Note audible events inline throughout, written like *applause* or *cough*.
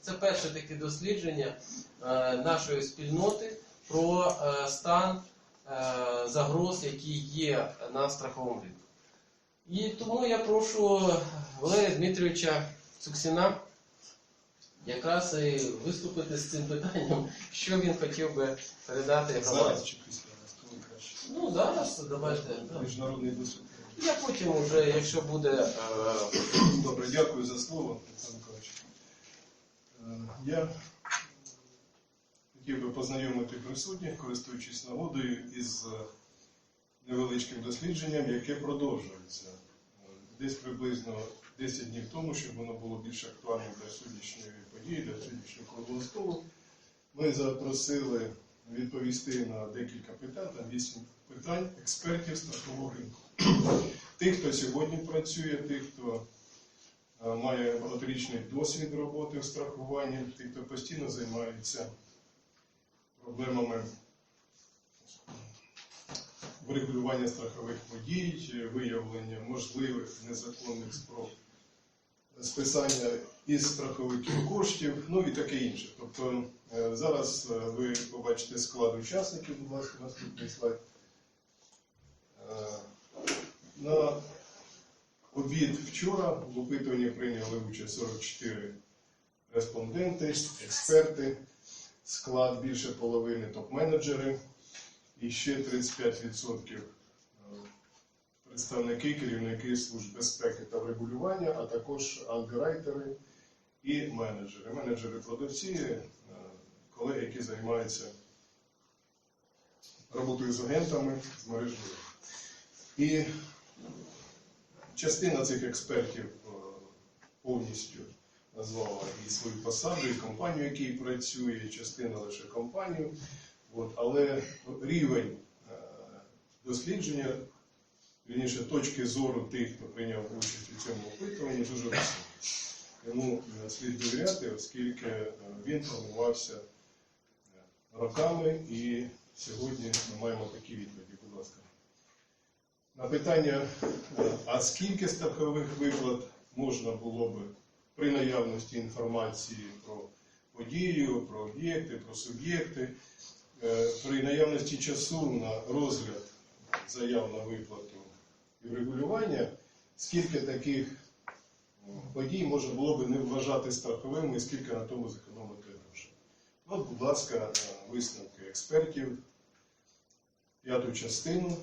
Це перше таке дослідження е, нашої спільноти про е, стан е, загроз, які є на страховому ринку. І тому я прошу Валерія Дмитровича Цуксіна якраз і виступити з цим питанням, що він хотів би передати Зараз громаді. чи після. Ну, зараз давайте. Міжнародний досвід. Я потім вже, якщо буде. Добре, дякую за слово, Олександр Миколаївич. Е, Я хотів би познайомити присутніх, користуючись нагодою, із е, невеличким дослідженням, яке продовжується. Е, Десь приблизно 10 днів тому, щоб воно було більш актуальним для сьогоднішньої події, для сьогоднішнього круглого столу. Ми запросили відповісти на декілька питань, там 8 питань експертів страхового ринку. Тих, хто сьогодні працює, тих, хто має багаторічний досвід роботи в страхуванні, тих, хто постійно займається проблемами врегулювання страхових подій, виявлення можливих незаконних спроб списання із страховиків коштів, ну і таке інше. Тобто е, зараз е, ви побачите склад учасників, будь ласка, наступний слайд. Е, На обід вчора в опитуванні прийняли участь 44 респонденти, експерти, склад більше половини топ-менеджери і ще 35% е, представники, керівники служб безпеки та регулювання, а також андеррайтери і менеджери. Менеджери-продавці, е, колеги, які займаються роботою з агентами, з мережею. І частина цих експертів е, повністю назвала і свою посаду, і компанію, якій працює, частина лише компанію. От, але рівень е, дослідження, вірніше, точки зору тих, хто прийняв участь у цьому опитуванні, дуже високий. Йому е, слід довіряти, оскільки він формувався роками, і сьогодні ми маємо такі відповіді. Будь ласка. На питання, е, а скільки страхових виплат можна було би при наявності інформації про подію, про об'єкти, про суб'єкти, е, при наявності часу на розгляд заяв на виплату і врегулювання, скільки таких подій можна було би не вважати страховими і скільки на тому зекономити грошей. От, будь ласка, висновки експертів, п'яту частину.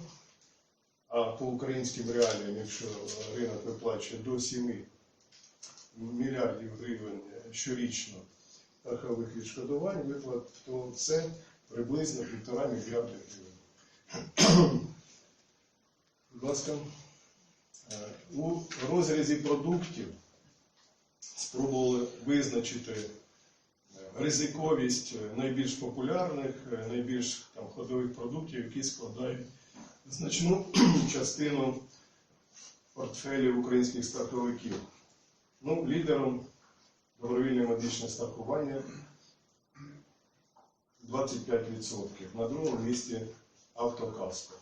А по українським реаліям, якщо ринок виплачує до 7 мільярдів гривень щорічно страхових відшкодувань, виплат, то це приблизно півтора мільярда гривень. *clears throat* Будь ласка, Е, у розрізі продуктів спробували визначити е, ризиковість е, найбільш популярних, е, найбільш там, ходових продуктів, які складають значну *clears throat* частину портфелів українських страховиків. Ну, лідером добровільне медичне страхування 25%. На другому місці автокаска.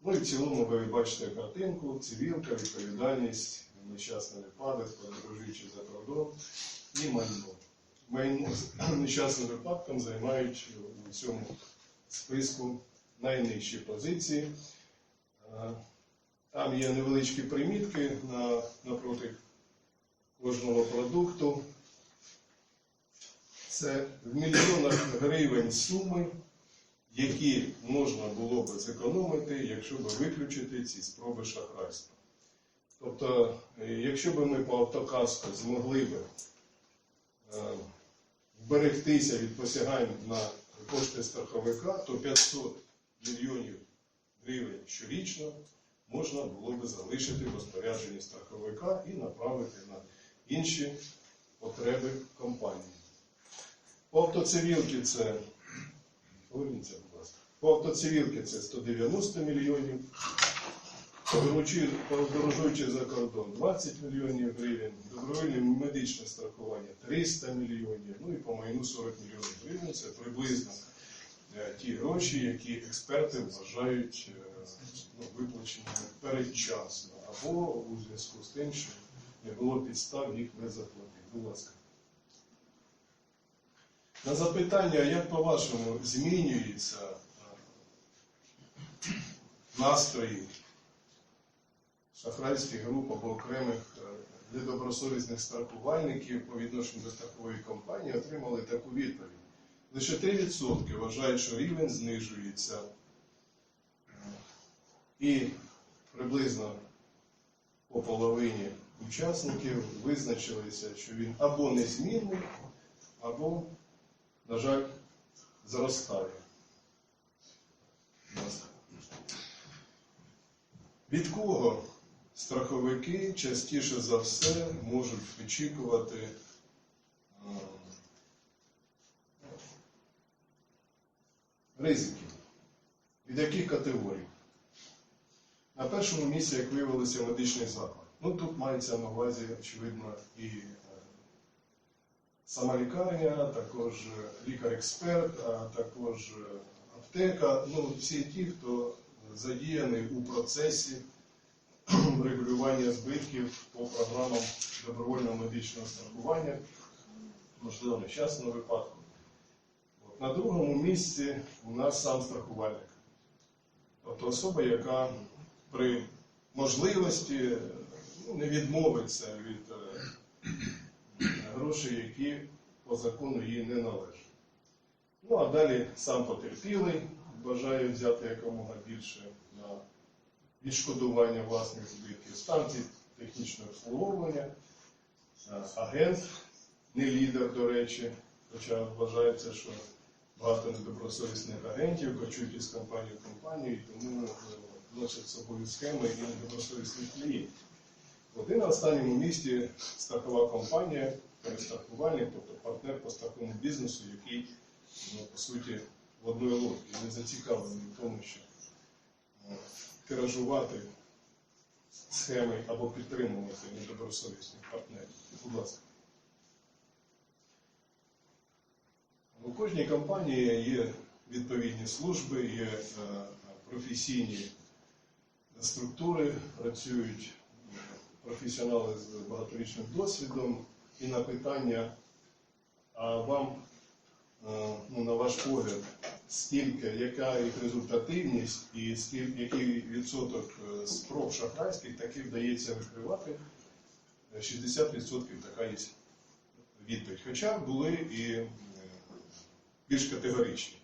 Ну і в цілому ви бачите картинку, цивілка, відповідальність, нещасний випадок, подорожуючи за кордон і майно. Майно *clears throat* нещасним випадком займають у цьому списку найнижчі позиції. Е, Там є невеличкі примітки на, напроти кожного продукту. Це в мільйонах гривень суми, які можна було б зекономити, якщо б виключити ці спроби шахрайства. Тобто, е, якщо б ми по автокаску змогли б е, вберегтися від посягань на кошти страховика, то 500 мільйонів гривень щорічно можна було би залишити в розпорядженні страховика і направити на інші потреби компанії. По автоцивілки це поверніться, будь ласка. По автоцивілки це 190 мільйонів. Подорожуючи, за кордон 20 мільйонів гривень, добровільне медичне страхування 300 мільйонів, ну і по майну 40 мільйонів гривень. Це приблизно ті гроші, які експерти вважають е, ну, виплаченими передчасно або у зв'язку з тим, що не було підстав їх не заплатити. Будь ласка. На запитання, як по-вашому змінюються е, настрої шахрайських груп або окремих е, недобросовісних страхувальників по відношенню до страхової компанії, отримали таку відповідь. Лише 3% вважають, що рівень знижується. І приблизно по половині учасників визначилися, що він або незмінний, або, на жаль, зростає. Від кого страховики частіше за все можуть очікувати ризиків? Від яких категорій? На першому місці, як виявилося, медичний заклад. Ну тут мається на увазі, очевидно, і е, сама лікарня, також е, лікар-експерт, а також е, аптека. Ну, всі ті, хто задіяний у процесі *clears throat* регулювання збитків по програмам добровольного медичного страхування, можливо, в нещасному випадку. На другому місці у нас сам страхувальник. Тобто особа, яка при можливості ну, не відмовиться від е, грошей, які по закону їй не належать. Ну а далі сам потерпілий бажає взяти якомога більше на відшкодування власних збитків, станції технічного обслуговування, е, агент, не лідер, до речі, хоча вважається, що багато недобросовісних агентів кочують із компанії в компанію, тому е, носять з собою схеми і недобросовісних клієнтів. І на останньому місці страхова компанія, перестрахувальник, тобто партнер по страховому бізнесу, який, ну, по суті, в одної лодці не зацікавлений в тому, щоб е, тиражувати схеми або підтримувати недобросовісних партнерів. Будь ласка. У кожній компанії є відповідні служби, є е, професійні структури, працюють професіонали з багаторічним досвідом. І на питання, а вам, е, ну, на ваш погляд, скільки, яка їх результативність і скільки, який відсоток е, спроб шахрайських таки вдається викривати, е, 60% така є відповідь. Хоча були і е, більш категоричні.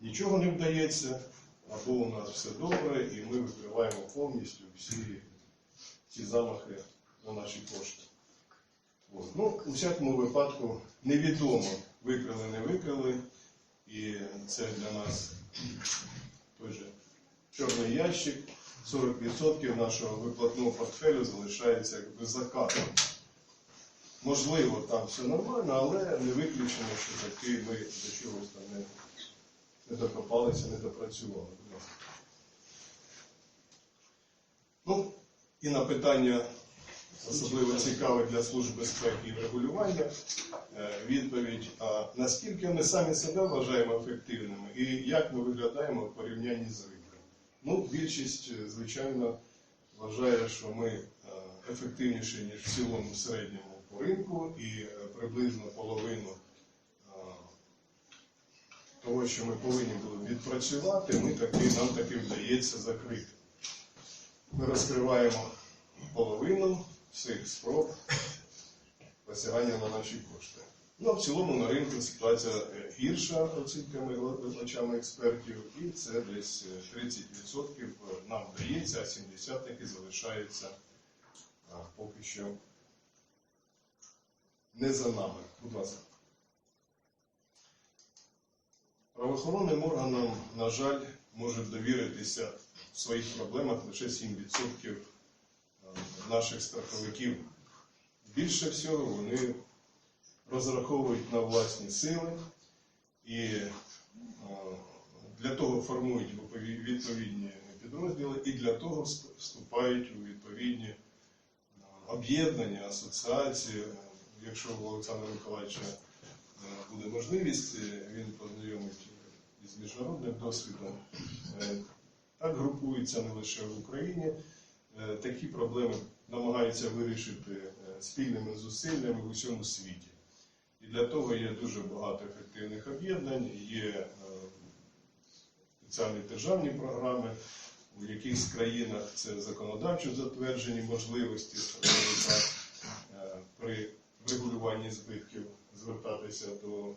Нічого не вдається, або у нас все добре, і ми викриваємо повністю всі ці замахи на наші кошти. От. Ну, у всякому випадку невідомо, викрили, не викрили, і це для нас той же чорний ящик. 40% нашого виплатного портфелю залишається якби закатом. Можливо, там все нормально, але не виключено, що таки ми до чогось там не, не докопалися, не допрацювали. Ну, і на питання особливо цікаве для служб безпеки і регулювання е, відповідь, а наскільки ми самі себе вважаємо ефективними і як ми виглядаємо в порівнянні з ринком. Ну, більшість, е, звичайно, вважає, що ми е, ефективніші, ніж в цілому середньому по ринку, і е, приблизно половину е, того, що ми повинні були відпрацювати, ми таки, нам таки вдається закрити. Ми розкриваємо половину всіх спроб посягання на наші кошти. Ну, в цілому на ринку ситуація е, гірша оцінками очами експертів, і це десь е, 30% нам вдається, а 70% таки залишається поки що не за нами. Будь ласка. Правоохоронним органам, на жаль, можуть довіритися в своїх проблемах лише 7% наших страховиків. Більше всього вони розраховують на власні сили і е, для того формують відповідні підрозділи і для того вступають у відповідні е, об'єднання, асоціації. Якщо у Олександра Миколаївича е, буде можливість, е, він познайомить із міжнародним досвідом. Е, Так групуються не лише в Україні. Е, Такі проблеми намагаються вирішити е, спільними зусиллями в усьому світі. І для того є дуже багато ефективних об'єднань, є е, спеціальні державні програми, у якихось країнах це законодавчо затверджені можливості е, при регулюванні збитків звертатися до е,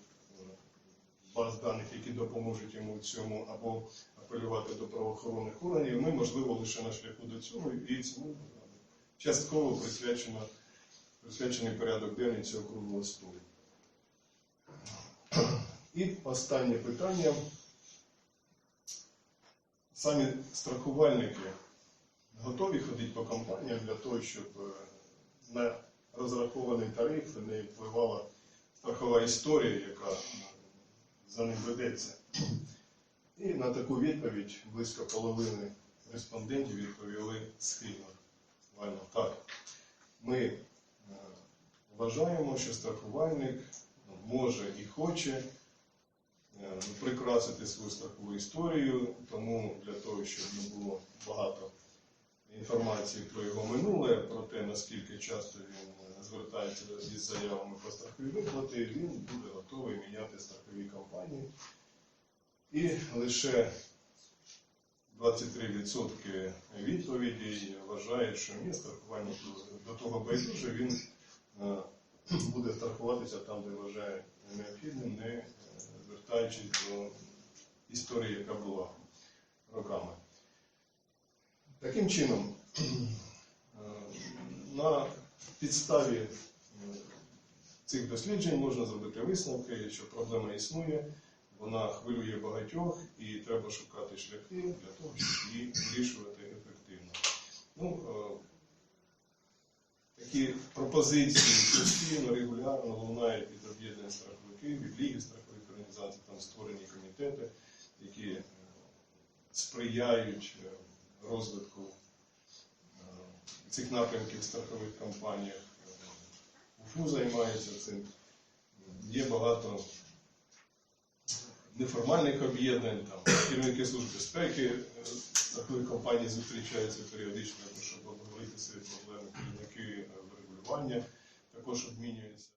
баз даних, які допоможуть йому в цьому, або апелювати до правоохоронних органів. Ми, можливо, лише на шляху до цього, і цьому частково присвячено, присвячений порядок денний цього круглого столу. І останнє питання. Самі страхувальники готові ходити по компаніям для того, щоб е, на розрахований тариф не впливала страхова історія, яка за ним ведеться. І на таку відповідь близько половини респондентів відповіли схильно. Так. Ми е, вважаємо, що страхувальник може і хоче е, прикрасити свою страхову історію, тому для того, щоб не було багато інформації про його минуле, про те, наскільки часто він е, звертається із заявами про страхові виплати, він буде готовий міняти страхові компанії. І лише 23% відповідей вважають, що ні, страхування до того байдуже, він е, буде страхуватися там, де вважає необхідним, не е, звертаючись до історії, яка була роками. Таким чином, *clears throat* на підставі е, цих досліджень можна зробити висновки, що проблема існує, вона хвилює багатьох і треба шукати шляхи для того, щоб її вирішувати ефективно. Ну, е, такі пропозиції постійно, регулярно лунають від об'єднань страховиків, від Ліги страхових організацій, там створені комітети, які е, сприяють розвитку е, цих напрямків в страхових компаніях. Е, УФУ займається цим. Є багато неформальних об'єднань, там керівники служб безпеки е, страхових компаній зустрічаються періодично, щоб обговорити свої проблеми. Керівники врегулювання також обмінюються.